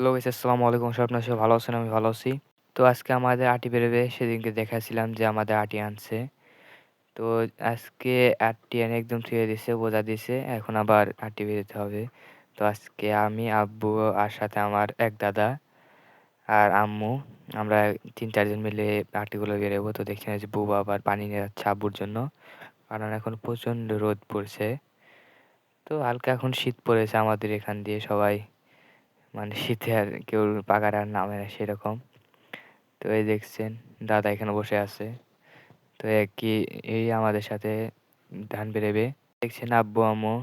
Hello guys, আসসালামু আলাইকুম। সব আপনার সবাই ভালো আছেন, আমি ভালো আছি। তো আজকে আমাদের আটি বেরোবে সেদিনকে দেখাছিলাম যে আমাদের আটি আনছে। তো আজকে আটটি এনে একদম থুয়ে দিছে, বোঝা দিছে, এখন আবার আটি বেরোতে হবে। তো আজকে আমি, আব্বু আর সাথে আমার এক দাদা আর আম্মু, আমরা তিন চারজন মিলে আটিগুলো বেরোবো তো দেখছেন যে বউ আবার পানি নিয়ে যাচ্ছে আব্বুর জন্য। কারণ এখন প্রচণ্ড রোদ পড়ছে। তো হালকা এখন শীত পড়েছে আমাদের এখান দিয়ে সবাই। মানে শীতে আর কেউ পাকার আর নামে না সেরকম। তো এই দেখছেন, দাদা এখানে বসে আছে। তো কি, এই আমাদের সাথে ধান বেরোবে দেখছেন আব্বু, আম্মু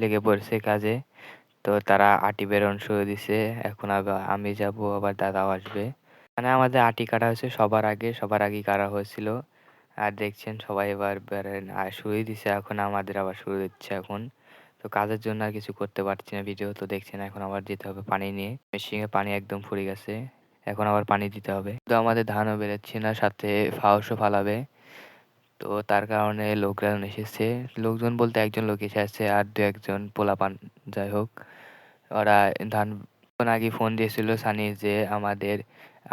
লেগে পড়ছে কাজে। তো তারা আটি বেরোন শুরু দিছে। এখন আবার আমি যাব, আবার দাদাও আসবে। মানে আমাদের আটি কাটা হয়েছে সবার আগে সবার আগে কাটা হয়েছিল। আর দেখছেন সবাই এবার শুরুই দিছে, এখন আমাদের আবার শুরু দিচ্ছে এখন। তো কাজের জন্য আর কিছু করতে পারছি না। ভিডিও তো দেখছেন, এখন আবার যেতে হবে পানি নিয়ে। মেশিনে পানি একদম ফুরিয়ে গেছে, এখন আবার পানি দিতে হবে। তো আমাদের ধানও বেরোচ্ছে না, সাথে ফাউসও ফালাবে। তো তার কারণে লোকরা এসেছে লোকজন বলতে একজন লোক এসে আছে আর দু একজন পোলাপান, যাই হোক। ওরা ধান আগে ফোন দিয়েছিল সানি যে আমাদের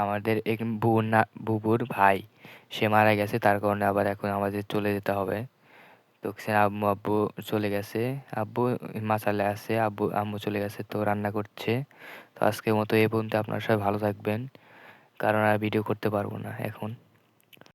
আমাদের বুবুর না বুবুর ভাই, সে মারা গেছে, তার কারণে আবার এখন আমাদের চলে যেতে হবে। তো আম্মু, আব্বু চলে গেছে। আব্বু মাসালে আছে, আব্বু, আম্মু চলে গেছে তো রান্না করছে। তো আজকের মতো এ পর্যন্ত আপনারা সবাই ভালো থাকবেন, কারণ আর ভিডিও করতে পারব না এখন।